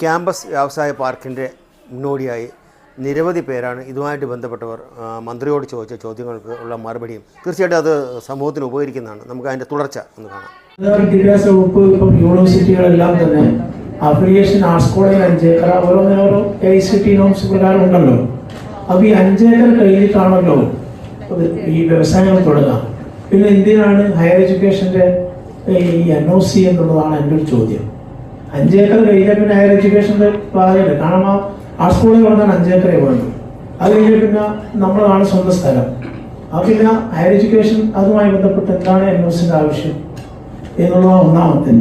Campus വ്യവസായ പാർക്കിന്റെ മുന്നോടിയായി നിരവധി പേരാണ് ഇതുമായിട്ട് ബന്ധപ്പെട്ടവർ മന്ത്രിയോട് ചോദിച്ച ചോദ്യങ്ങൾക്ക് ഉള്ള മറുപടിയും തീർച്ചയായിട്ടും അത് സമൂഹത്തിന് ഉപകരിക്കുന്നതാണ്. നമുക്ക് അതിന്റെ തുടർച്ച ഒന്ന് കാണാം. വിദ്യാഭ്യാസ വകുപ്പ് ഇപ്പം യൂണിവേഴ്സിറ്റികളെല്ലാം തന്നെ അഫിലിയേഷൻ ആർട്സ് കോളേജ് അഞ്ചേക്കർ ഓരോന്നിനോരോ എ സി ടി നോംസ് പ്രകാരം ഉണ്ടല്ലോ. അപ്പൊ ഈ അഞ്ചേക്കർ കഴിഞ്ഞിട്ടാണല്ലോ ഈ വ്യവസായങ്ങൾ തുടങ്ങാം പിന്നെ എന്തിനാണ് ഹയർ എഡ്യൂക്കേഷന്റെ ഈ എൻ ഒ സി എന്നുള്ളതാണ് എന്റെ ഒരു ചോദ്യം. അഞ്ചേക്കർ കഴിഞ്ഞാൽ പിന്നെ ഹയർ എഡ്യൂക്കേഷൻ ഭാഗമില്ല കാരണം ആ ആർട്സ് സ്കൂളിൽ പറഞ്ഞാൽ അഞ്ചേക്കറേ വേണ്ടു അത് കഴിഞ്ഞാൽ പിന്നെ നമ്മളാണ് സ്വന്തം സ്ഥലം. ആ പിന്നെ ഹയർ എഡ്യൂക്കേഷൻ അതുമായി ബന്ധപ്പെട്ട് എന്താണ് എൻ ഒ സിന്റെ ആവശ്യം എന്നുള്ളതാണ് ഒന്നാമത്തെ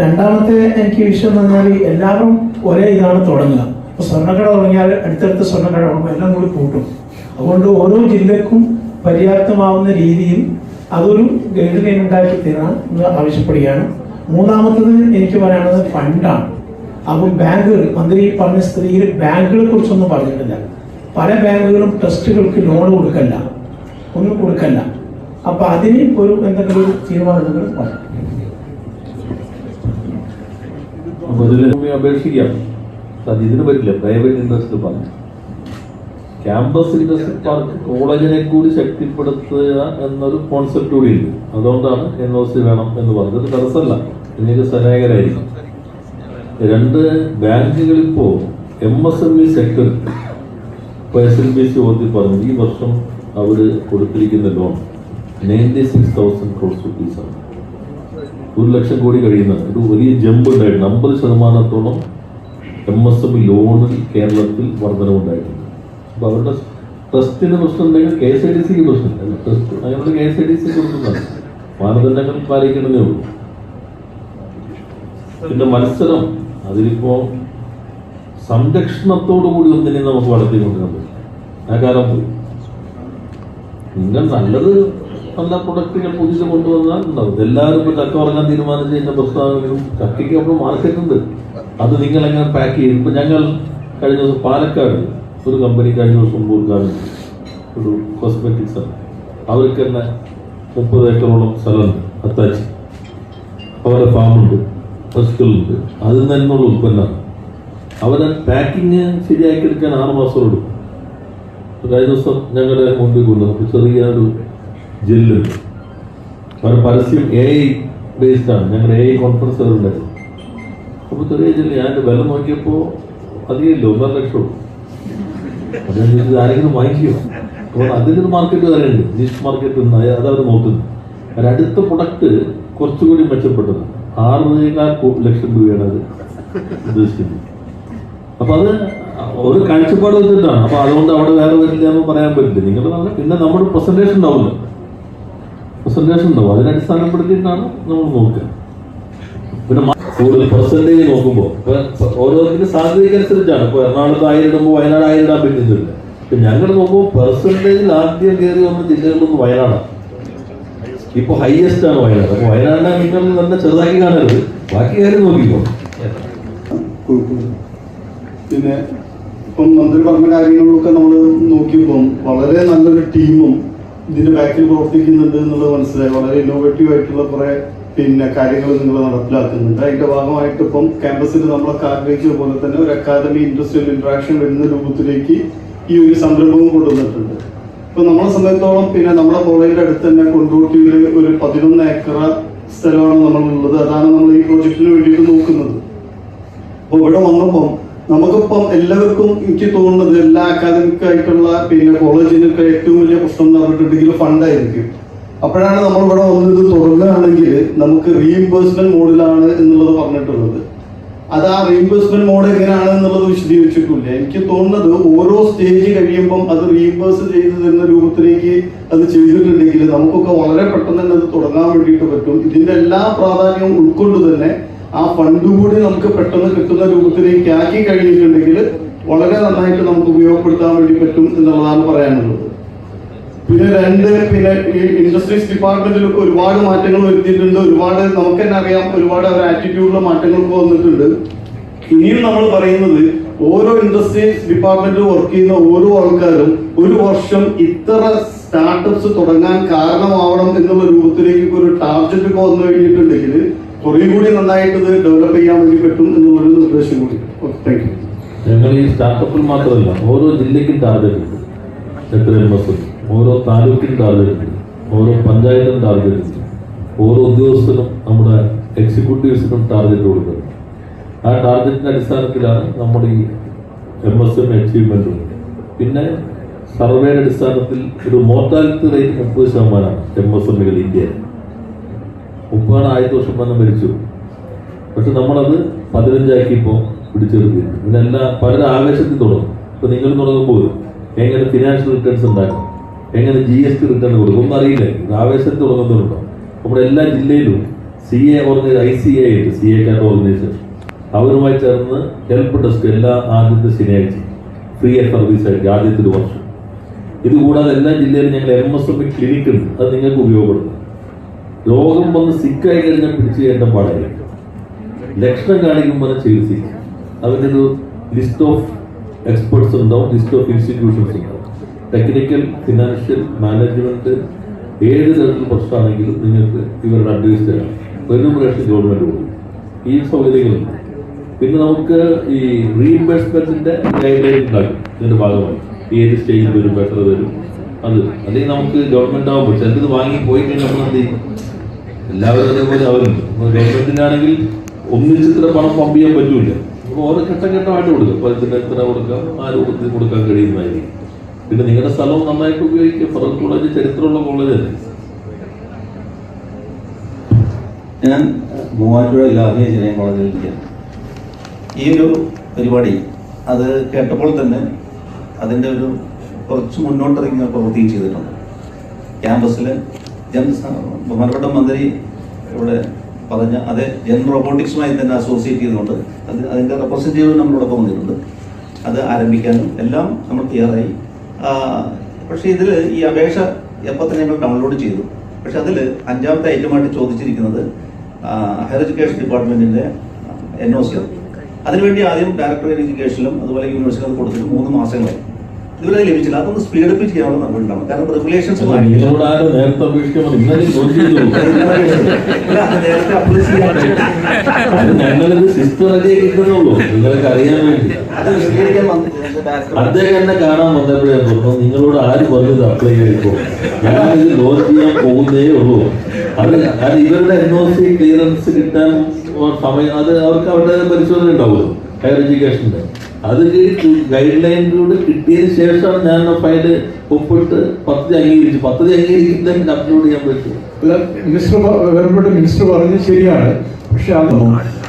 രണ്ടാമത്തെ എനിക്ക് വിഷയം എന്ന് പറഞ്ഞാൽ എല്ലാവരും ഒരേ ഇതാണ് തുടങ്ങുക. ഇപ്പൊ സ്വർണക്കട തുടങ്ങിയാൽ അടുത്തടുത്ത് സ്വർണക്കട തുടങ്ങും എല്ലാം കൂടി കൂട്ടും അതുകൊണ്ട് ഓരോ ജില്ലക്കും പര്യാപ്തമാവുന്ന രീതിയിൽ അതൊരു ഗൈഡ് ലൈൻ ഉണ്ടാക്കി തരാൻ ആവശ്യപ്പെടുകയാണ്. മൂന്നാമത്തത് എനിക്ക് പറയാനുള്ളത് ഫണ്ടാണ്. അപ്പോൾ ബാങ്കുകൾ മന്ത്രി പറഞ്ഞ സ്ഥിതിയിൽ ബാങ്കുകളെ കുറിച്ചൊന്നും പറഞ്ഞിട്ടില്ല. പല ബാങ്കുകളും ട്രസ്റ്റുകൾക്ക് ലോൺ കൊടുക്കല്ല. ഒന്നും കൊടുക്കല്ല. അപ്പൊ അതിന് ഒരു എന്തെങ്കിലും ഒരു തീരുമാനം നിങ്ങൾ പറയും അപ്പൊ ഇതിൽ ഭൂമി അപേക്ഷിക്കാം. ഇതിന് പറ്റില്ല. പ്രൈവറ്റ് ഇൻട്രസ്റ്റ് പറഞ്ഞു ക്യാമ്പസ് കോളേജിനെ കൂടി ശക്തിപ്പെടുത്തുക എന്നൊരു കോൺസെപ്റ്റ് കൂടി ഉണ്ട്. അതുകൊണ്ടാണ് എൻ ഒ സി വേണം എന്ന് പറഞ്ഞത്. തടസ്സമല്ല. ഇതിന് സഹായകരായിരിക്കും രണ്ട് ബാങ്കുകൾ ഇപ്പോ M S M E sector ഇപ്പോൾ എസ് എൽ ബി സി ഓർത്തി പറഞ്ഞു ഈ വർഷം അവർ കൊടുത്തിരിക്കുന്ന loan ninety six thousand crores റുപ്പീസാണ് ഒരു ലക്ഷം കോടി കഴിയുന്ന ഒരു വലിയ ജമ്പ് ഉണ്ടായിട്ടുണ്ട് അമ്പത് ശതമാനത്തോളം എം എസ് എം ലോണിൽ കേരളത്തിൽ വർധനവുണ്ടായിട്ടുണ്ട്. അപ്പോൾ അവരുടെ ട്രസ്റ്റിന് പ്രശ്നം ഉണ്ടെങ്കിൽ കെ എസ് ഐ ഡി സിക്ക് പ്രശ്നമില്ല. Trust K S I D C കൊടുക്കുന്നതാണ് മാനദണ്ഡങ്ങൾ പാലിക്കണമെന്നേ ഉള്ളൂ. പിന്നെ മത്സരം അതിലിപ്പോ സംരക്ഷണത്തോടു കൂടി ഒന്നിനെ നമുക്ക് വളർത്തിക്കൊണ്ടിരുന്നത് ആ കാലം പോയി. നിങ്ങൾ നല്ലത് നല്ല പ്രൊഡക്റ്റുകൾ പുതിയത് കൊണ്ടുവന്നാൽ ഉണ്ടാവും. എല്ലാവരും ഇപ്പൊ ചക്ക ഉറങ്ങാൻ തീരുമാനിച്ച കഴിഞ്ഞ പ്രസ്താവനകളും ചക്കയ്ക്ക് മാർക്കറ്റ് ഉണ്ട്. അത് നിങ്ങൾ എങ്ങനെ പാക്ക് ചെയ്യും? ഇപ്പൊ ഞങ്ങൾ കഴിഞ്ഞ ദിവസം പാലക്കാട് ഒരു കമ്പനി കഴിഞ്ഞ ദിവസം മുമ്പൂർക്കാട് ഒരു കോസ്മെറ്റിക്സ് ആണ് അവർക്ക് തന്നെ മുപ്പത് ഏക്കറോളം സ്ഥലമുണ്ട് അത്താച്ച് അവരുടെ ഫാമുണ്ട് പശുക്കളുണ്ട് അതിൽ നിന്ന് തന്നെയുള്ള ഉൽപ്പന്നമാണ് അവരെ പാക്കിങ് ശരിയാക്കി എടുക്കാൻ ആറ് മാസം എടുക്കും കഴിഞ്ഞ ദിവസം ഞങ്ങളുടെ മുമ്പിൽ കൊണ്ടുവന്നു. ചെറിയ ഒരു ജെല്ലുണ്ട്. അവരുടെ പരസ്യം എ ഐ ബേസ്ഡ് ആണ്. ഞങ്ങളുടെ എ ഐ കോൺഫറൻസ് ഉണ്ടായിരുന്നു. അപ്പോൾ ചെറിയ ജെല്ല് ഞാൻ വില നോക്കിയപ്പോൾ അധികമില്ല ഒന്നര ലക്ഷം ആരെങ്കിലും വാങ്ങിക്കുമോ അപ്പോൾ അതിനൊരു മാർക്കറ്റ് തരണ്ട് നിഷ് മാർക്കറ്റ് അതവർ നോക്കുന്നു ഒരു അടുത്ത പ്രൊഡക്റ്റ് കുറച്ചുകൂടി മെച്ചപ്പെട്ടത്. ആറേകാൽ ലക്ഷം രൂപയാണ് അത് ഉദ്ദേശിക്കുന്നത്. അപ്പൊ അത് ഒരു കാഴ്ചപ്പാട് വെച്ചിട്ടാണ്. അപ്പൊ അതുകൊണ്ട് അവിടെ വേറെ വരില്ല എന്ന് പറയാൻ പറ്റില്ല. നിങ്ങൾ പിന്നെ നമ്മുടെ പ്രസന്റേഷൻ ഉണ്ടാവില്ല. പ്രസന്റേഷൻ ഉണ്ടാവും. അതിനെ അടിസ്ഥാനപ്പെടുത്തിയിട്ടാണ് നമ്മൾ നോക്കുക. പിന്നെ കൂടുതൽ പെർസെന്റേജ് നോക്കുമ്പോൾ ഇപ്പൊ ഓരോരുത്തരുടെ സാധ്യതയ്ക്കനുസരിച്ചാണ് ഇപ്പൊ എറണാകുളത്ത് ആയിരം വയനാട് ആയിരം ഇടാൻ ഇപ്പൊ ഞങ്ങൾ നോക്കുമ്പോൾ പെർസെന്റേജിൽ ആദ്യം കയറി വന്ന ജില്ലകളിലൊന്നും വയനാടാണ് ഇപ്പൊ ഹൈയസ്റ്റ് ആണ് വയനാട്. അപ്പൊ വയനാടിനെ നിങ്ങൾ തന്നെ ചെറുതാക്കി കാണരുത്. ബാക്കി കാര്യം നോക്കിക്കോ. പിന്നെ ഇപ്പം മന്ത്രി പറഞ്ഞ കാര്യങ്ങളൊക്കെ നമ്മൾ നോക്കിയപ്പം വളരെ നല്ലൊരു ടീമും ഇതിന്റെ ബാക്കിൽ പ്രവർത്തിക്കുന്നുണ്ട് എന്നുള്ളത് മനസ്സിലായി. വളരെ ഇന്നോവേറ്റീവ് ആയിട്ടുള്ള കുറെ പിന്നെ കാര്യങ്ങൾ നിങ്ങൾ നടപ്പിലാക്കുന്നുണ്ട്. അതിന്റെ ഭാഗമായിട്ട് ഇപ്പം ക്യാമ്പസിൽ നമ്മളൊക്കെ ആഗ്രഹിച്ചത് പോലെ തന്നെ ഒരു അക്കാദമി ഇൻഡസ്ട്രിയൽ ഇന്ററാക്ഷൻ വരുന്ന രൂപത്തിലേക്ക് ഈ ഒരു സംരംഭവും കൊണ്ടുവന്നിട്ടുണ്ട്. ഇപ്പൊ നമ്മളെ സംബന്ധിച്ചോളം പിന്നെ നമ്മുടെ കോളേജിന്റെ അടുത്ത് തന്നെ കൊണ്ടോട്ടിയിൽ ഒരു പതിനൊന്ന് ഏക്കർ സ്ഥലമാണ് നമ്മളുള്ളത് അതാണ് നമ്മൾ ഈ പ്രോജക്റ്റിന് വേണ്ടിയിട്ട് നോക്കുന്നത്. അപ്പൊ ഇവിടെ വന്നപ്പം നമുക്കിപ്പം എല്ലാവർക്കും എനിക്ക് തോന്നുന്നത് എല്ലാ അക്കാദമിക് ആയിട്ടുള്ള പിന്നെ കോളേജിനൊക്കെ ഏറ്റവും വലിയ പ്രശ്നം എന്ന് പറഞ്ഞിട്ടുണ്ടെങ്കിൽ ഫണ്ടായിരിക്കും അപ്പോഴാണ് നമ്മൾ ഇവിടെ വന്നത് തുടങ്ങുകയാണെങ്കിൽ നമുക്ക് റീഇംബേഴ്സ്മെന്റ് മോഡിലാണ് എന്നുള്ളത് പറഞ്ഞിട്ടുള്ളത്. അത് ആ റീഇംബേഴ്സ്മെന്റ് മോഡ് എങ്ങനെയാണ് എന്നുള്ളത് വിശദീകരിച്ചിട്ടില്ല. എനിക്ക് തോന്നുന്നത് ഓരോ സ്റ്റേജ് കഴിയുമ്പം അത് റീഇംബേഴ്സ് ചെയ്ത് തരുന്ന രൂപത്തിലേക്ക് അത് ചെയ്തിട്ടുണ്ടെങ്കിൽ നമുക്കൊക്കെ വളരെ പെട്ടെന്ന് തന്നെ അത് തുടങ്ങാൻ വേണ്ടിയിട്ട് പറ്റും. ഇതിന്റെ എല്ലാ പ്രാധാന്യവും ഉൾക്കൊണ്ട് തന്നെ ആ ഫണ്ട് കൂടി നമുക്ക് പെട്ടെന്ന് കിട്ടുന്ന രൂപത്തിലേക്ക് ആക്കി കഴിഞ്ഞിട്ടുണ്ടെങ്കിൽ വളരെ നന്നായിട്ട് നമുക്ക് ഉപയോഗപ്പെടുത്താൻ വേണ്ടി പറ്റും എന്നുള്ളതാണ് പറയാനുള്ളത്. പിന്നെ രണ്ട് പിന്നെ ഇൻഡസ്ട്രീസ് ഡിപ്പാർട്ട്മെന്റിലൊക്കെ ഒരുപാട് മാറ്റങ്ങൾ വരുത്തിയിട്ടുണ്ട്. ഒരുപാട് നമുക്ക് തന്നെ അറിയാം ഒരുപാട് അവരുടെ ആറ്റിറ്റ്യൂഡിലെ മാറ്റങ്ങളൊക്കെ വന്നിട്ടുണ്ട്. ഇനിയും നമ്മൾ പറയുന്നത് ഓരോ ഇൻഡസ്ട്രീസ് ഡിപ്പാർട്ട്മെന്റിൽ വർക്ക് ചെയ്യുന്ന ഓരോ ആൾക്കാരും ഒരു വർഷം ഇത്ര സ്റ്റാർട്ടപ്സ് തുടങ്ങാൻ കാരണമാവണം എന്നുള്ള രൂപത്തിലേക്ക് ഒരു ടാർഗറ്റ് ഒക്കെ വന്നു കഴിഞ്ഞിട്ടുണ്ടെങ്കിൽ കുറേ കൂടി നന്നായിട്ട് ഡെവലപ്പ് ചെയ്യാൻ വേണ്ടി പറ്റും എന്നുള്ളൊരു നിർദ്ദേശം കൂടി. താങ്ക് യു ഞങ്ങൾ ഈ സ്റ്റാർട്ടപ്പിൽ മാത്രമല്ല ഓരോ ജില്ലയ്ക്കും ടാർഗറ്റ് ഉണ്ട്. എത്ര ഓരോ താലൂക്കിനും ടാർഗറ്റ് ഓരോ പഞ്ചായത്തിനും ടാർഗറ്റ് ഓരോ ഉദ്യോഗസ്ഥനും നമ്മുടെ എക്സിക്യൂട്ടീവ്സിനും ടാർഗറ്റ് കൊടുക്കുന്നത് ആ ടാർഗറ്റിന്റെ അടിസ്ഥാനത്തിലാണ് നമ്മുടെ ഈ എം എസ് എം അച്ചീവ്മെന്റ് പിന്നെ സർവേയുടെ അടിസ്ഥാനത്തിൽ ഒരു മോർട്ടാലിറ്റി റേറ്റ് മുപ്പത് ശതമാനമാണ് എം എസ് എമ്മുകൾ ഇന്ത്യ മുപ്പതാണ് ആയിരത്തി വർഷം വന്ന് മരിച്ചു. പക്ഷെ നമ്മളത് പതിനഞ്ചാക്കി ഇപ്പോൾ പിടിച്ചെടുത്തിരുന്നു ഇതിനെല്ലാം പലരും ആവേശത്തിൽ തുടങ്ങും. ഇപ്പൊ നിങ്ങൾ തുടങ്ങുമ്പോൾ എങ്ങനെ ഫിനാൻഷ്യൽ റിട്ടേൺസ് ഉണ്ടാക്കാം? എങ്ങനെ ജി എസ് ടി റിട്ടേൺ കൊടുക്കും? ഒന്നും അറിയില്ല. ആവേശത്തിൽ തുടങ്ങുന്നുണ്ടോ നമ്മുടെ എല്ലാ ജില്ലയിലും C A organise I C A ഉണ്ട് സി എ കാറ്റ് ഓർഗനൈസേഷൻ അവരുമായി ചേർന്ന് ഹെൽപ്പ് ഡെസ്ക് എല്ലാ ആദ്യത്തെ ശനിയാഴ്ച ഫ്രീ സർവീസ് ആയിരിക്കും ആദ്യത്തെ ഒരു വർഷം. ഇതുകൂടാതെ എല്ലാ ജില്ലയിലും ഞങ്ങൾ എം എസ് എം ക്ലിനിക് ഉണ്ട്. അത് നിങ്ങൾക്ക് ഉപയോഗപ്പെടുത്തും. രോഗം വന്ന് സിക്കായി കഴിഞ്ഞാൽ പിടിച്ചു ചെയ്യേണ്ട പാടില്ല. ലക്ഷണം കാണിക്കുമ്പോൾ ചികിത്സിക്കും. അതിന്റെ ഒരു ലിസ്റ്റ് ഓഫ് എക്സ്പെർട്സ് ഉണ്ടാവും. ലിസ്റ്റ് ഓഫ് ഇൻസ്റ്റിറ്റ്യൂഷൻസ് ഉണ്ടാവും. ടെക്നിക്കൽ ഫിനാൻഷ്യൽ മാനേജ്മെന്റ് ഏത് തരത്തിൽ പ്രശ്നമാണെങ്കിലും നിങ്ങൾക്ക് ഇവരുടെ അഡ്വൈസ് തരാം. റെന്യൂമറേഷൻ ഗവൺമെന്റ് കൊടുക്കും. ഈ സൗകര്യങ്ങളുണ്ട് പിന്നെ നമുക്ക് ഈ റീഇൻവെസ്റ്റ്മെന്റിന്റെ ഗൈഡ് ലൈൻ ഉണ്ടാക്കും ഇതിന്റെ ഭാഗമായി. ഏത് സ്റ്റേജിൽ വരും ബെറ്റർ വരും അത്. അല്ലെങ്കിൽ നമുക്ക് ഗവൺമെന്റ് ആകുമ്പോൾ ചിലത് വാങ്ങി പോയി കഴിഞ്ഞാൽ നമ്മൾ എന്ത് ചെയ്യും? എല്ലാവരും അതേപോലെ അവരുണ്ട് ഗവൺമെന്റിനാണെങ്കിൽ ഒന്നിച്ചിത്ര പണം പമ്പ് ചെയ്യാൻ പറ്റൂല. അപ്പോൾ ഓരോ ഘട്ടം ഘട്ടമായിട്ട് കൊടുക്കും. അപ്പോൾ ഇതിന് എത്ര കൊടുക്കാം? ആര് രൂപത്തിൽ കൊടുക്കാൻ കഴിയുന്നതായിരിക്കും. പിന്നെ നിങ്ങളുടെ സ്ഥലവും നന്നായിട്ട് ഉപയോഗിക്കുക ഫറൂഖ് കോളേജ് ചരിത്രമുള്ള കോളേജല്ലേ ഞാൻ മൂവാറ്റുപുഴ ലാഹിയ ജനയ കോളേജിൽ ഇരിക്കുകയാണ്. ഈ ഒരു പരിപാടി അത് കേട്ടപ്പോൾ തന്നെ അതിന്റെ ഒരു കുറച്ച് മുന്നോട്ടിറങ്ങി പ്രവൃത്തിയും ചെയ്തിട്ടുണ്ട്. ക്യാമ്പസിൽ ജൻ ബഹുമാനപ്പെട്ട മന്ത്രി ഇവിടെ പറഞ്ഞ അതേ ജൻ റോബോട്ടിക്സുമായി തന്നെ അസോസിയേറ്റ് ചെയ്തുകൊണ്ട് അത് അതിന്റെ റെപ്രസെന്റേറ്റീവ് നമ്മളോടൊപ്പം വന്നിട്ടുണ്ട്. അത് ആരംഭിക്കാനും എല്ലാം നമ്മൾ ക്ലിയറായി പക്ഷേ ഇതിൽ ഈ അപേക്ഷ എപ്പോൾ തന്നെ ഞങ്ങൾ ഡൗൺലോഡ് ചെയ്തു. പക്ഷെ അതിൽ അഞ്ചാമത്തെ ഐറ്റമായിട്ട് ചോദിച്ചിരിക്കുന്നത് ഹയർ എഡ്യൂക്കേഷൻ ഡിപ്പാർട്ട്മെന്റിന്റെ എൻ ഒ സി അതിനുവേണ്ടി ആദ്യം ഡയറക്ടർ എഡ്യൂക്കേഷനിലും അതുപോലെ യൂണിവേഴ്സിറ്റി കൊടുത്തിട്ട് മൂന്ന് മാസങ്ങളായി. ഇതുവരെ ലഭിച്ചില്ല. അതൊന്ന് സ്പീഡപ്പ് ചെയ്യാനുള്ള നടപടി ഉണ്ടാവും കാരണം റെഗുലേഷൻസ് നേരത്തെ അപ്ലൈ ചെയ്യാൻ അദ്ദേഹം എന്നെ കാണാൻ വന്നപ്പോഴേ നിങ്ങളോട് ആര് പറഞ്ഞത് അപ്ലൈ ചെയ്തോ ഞാനിത് ലോഞ്ച് ചെയ്യാൻ പോകുന്നേ ഉള്ളൂ. അത് അത് ഇവരുടെ എൻ ഒ സി ക്ലിയറൻസ് കിട്ടാൻ സമയം അത് അവർക്ക് അവരുടെ പരിശോധന ഉണ്ടാവുമല്ലോ. ഹയർ എഡ്യൂക്കേഷന്റെ അത് ഗൈഡ് ലൈനിലൂടെ കിട്ടിയതിന് ശേഷം ഞാൻ ആ ഫയൽ ഒപ്പിട്ട് പദ്ധതി അംഗീകരിച്ചു. പദ്ധതി അംഗീകരിക്കുന്നതിന് അപ്ലോഡ് ചെയ്യാൻ പറ്റും മിനിസ്റ്റർ ബഹുമാനപ്പെട്ട മിനിസ്റ്റർ പറഞ്ഞത് ശരിയാണ്. പക്ഷെ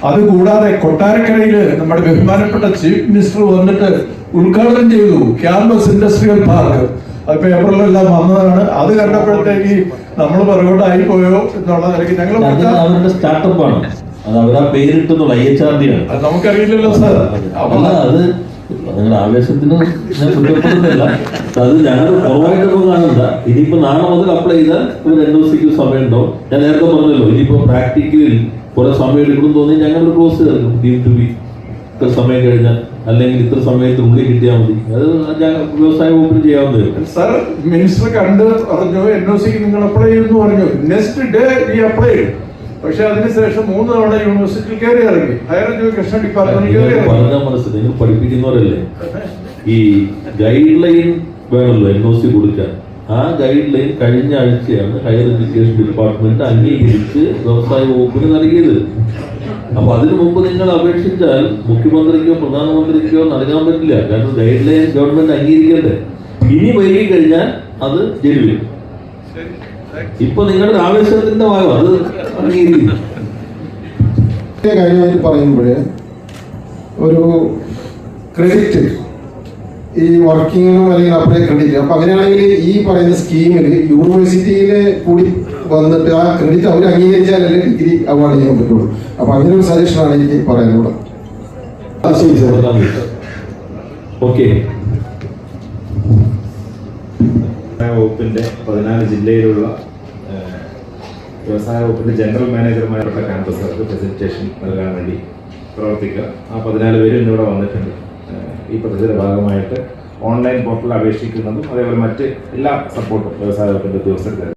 അത് കൂടാതെ കൊട്ടാരക്കരയിൽ നമ്മുടെ ബഹുമാനപ്പെട്ട ചീഫ് മിനിസ്റ്റർ വന്നിട്ട് ഉദ്ഘാടനം ചെയ്തു. ക്യാമ്പസ് ഇൻഡസ്ട്രിയൽ പാർക്ക് അത് പേപ്പറിലെല്ലാം വന്നതാണ്. അത് കണ്ടപ്പോഴത്തേക്ക് നമ്മൾ പുറകോട്ടായി പോയോ എന്നുള്ള നിലയ്ക്ക് ഞങ്ങൾ സ്റ്റാർട്ടപ്പാണ് അത് അവർ ആ പേരിട്ടുള്ള ഐ എച്ച് ആർ ഡി ആണ് അത് നമുക്കറിയില്ലല്ലോ സാർ. അല്ല അത് നിങ്ങളുടെ ആവേശത്തിന് ഞാൻ കുറ്റപ്പെടുന്നില്ല അത് ഞങ്ങൾ കുറവായിട്ടൊന്നും കാണണ്ട ഇനിയിപ്പോ നാളെ മുതൽ അപ്ലൈ ചെയ്താൽ ഒരു രണ്ടു ദിവസത്തേക്ക് സമയമുണ്ടാവും സമയമുണ്ടോ? ഞാൻ നേരത്തെ പറഞ്ഞല്ലോ ഇനിയിപ്പോ പ്രാക്ടിക്കലിൽ കുറെ സമയം എടുക്കും തോന്നി ഞങ്ങൾ ക്ലോസ് ചേർക്കും ഡീം ടു ബി ഇത്ര സമയം കഴിഞ്ഞാൽ അല്ലെങ്കിൽ ഇത്ര സമയത്തിനുള്ളിൽ കിട്ടിയാൽ മതി. അത് വ്യവസായ വകുപ്പിന് ചെയ്യാവുന്നതേ സാർ മിനിസ്റ്റർ കണ്ട് പറഞ്ഞു എൻ ഒ സി നിങ്ങൾ അപ്ലൈ ചെയ്യുന്നു പറഞ്ഞു. നെക്സ്റ്റ് ഡേ ഈ അപ്ലൈ പക്ഷെ അതിനുശേഷം മൂന്ന് തവണ യൂണിവേഴ്സിറ്റിയിൽ കയറി ഇറങ്ങി. ഹയർ എഡ്യൂക്കേഷൻ ഡിപ്പാർട്ട്മെന്റ് പഠിപ്പിക്കുന്നവരല്ലേ ഈ ഗൈഡ് ലൈൻ വേണമല്ലോ എൻ ഒ സി കൊടുക്കാൻ. ആ ഗൈഡ് ലൈൻ കഴിഞ്ഞ ആഴ്ചയാണ് ഹയർ എഡ്യൂക്കേഷൻ ഡിപ്പാർട്ട്മെന്റ് അംഗീകരിച്ച് വ്യവസായ വകുപ്പിന് നൽകിയത്. അപ്പൊ അതിനു മുമ്പ് നിങ്ങൾ അപേക്ഷിച്ചാൽ മുഖ്യമന്ത്രിക്കോ പ്രധാനമന്ത്രിക്കോ നൽകാൻ പറ്റില്ല. കാരണം ഗൈഡ് ലൈൻ ഗവൺമെന്റ് അംഗീകരിക്കണ്ടേ. ഇനി വൈകി കഴിഞ്ഞാൽ അത് ജനുവരി ഇപ്പൊ നിങ്ങളുടെ ആവേശത്തിന്റെ ഭാഗം അത് കാര്യമായിട്ട് പറയുമ്പോൾ ഒരു ക്രെഡിറ്റ് ഈ വർക്കിങ്ങിനും അല്ലെങ്കിൽ അപ്ലൈ ക്രെഡിറ്റ് അപ്പൊ അങ്ങനെയാണെങ്കിൽ ഈ പറയുന്ന സ്കീമിൽ യൂണിവേഴ്സിറ്റിയിൽ കൂടി വന്നിട്ട് ആ ക്രെഡിറ്റ് അവർ അംഗീകരിച്ചാലല്ലേ ഡിഗ്രി അവാർഡ് ചെയ്യാൻ പറ്റുള്ളൂ. അപ്പൊ അങ്ങനെ ഒരു സജഷനാണ് എനിക്ക് പറയാനുള്ളത് ഓക്കെ. വകുപ്പിന്റെ പതിനാല് ജില്ലയിലുള്ള വ്യവസായ വകുപ്പിന്റെ ജനറൽ മാനേജർമാരുടെ ക്യാമ്പസുകൾക്ക് പ്രസന്റേഷൻ നൽകാൻ വേണ്ടി പ്രവർത്തിക്കുക. ആ പതിനാല് പേര് ഇന്നിവിടെ വന്നിട്ടുണ്ട്. ഈ പദ്ധതിയുടെ ഭാഗമായിട്ട് ഓൺലൈൻ പോർട്ടൽ അപേക്ഷിക്കുന്നതും അതേപോലെ മറ്റ് എല്ലാ സപ്പോർട്ടും വ്യവസായ വകുപ്പിന്റെ ഉദ്യോഗസ്ഥർക്ക്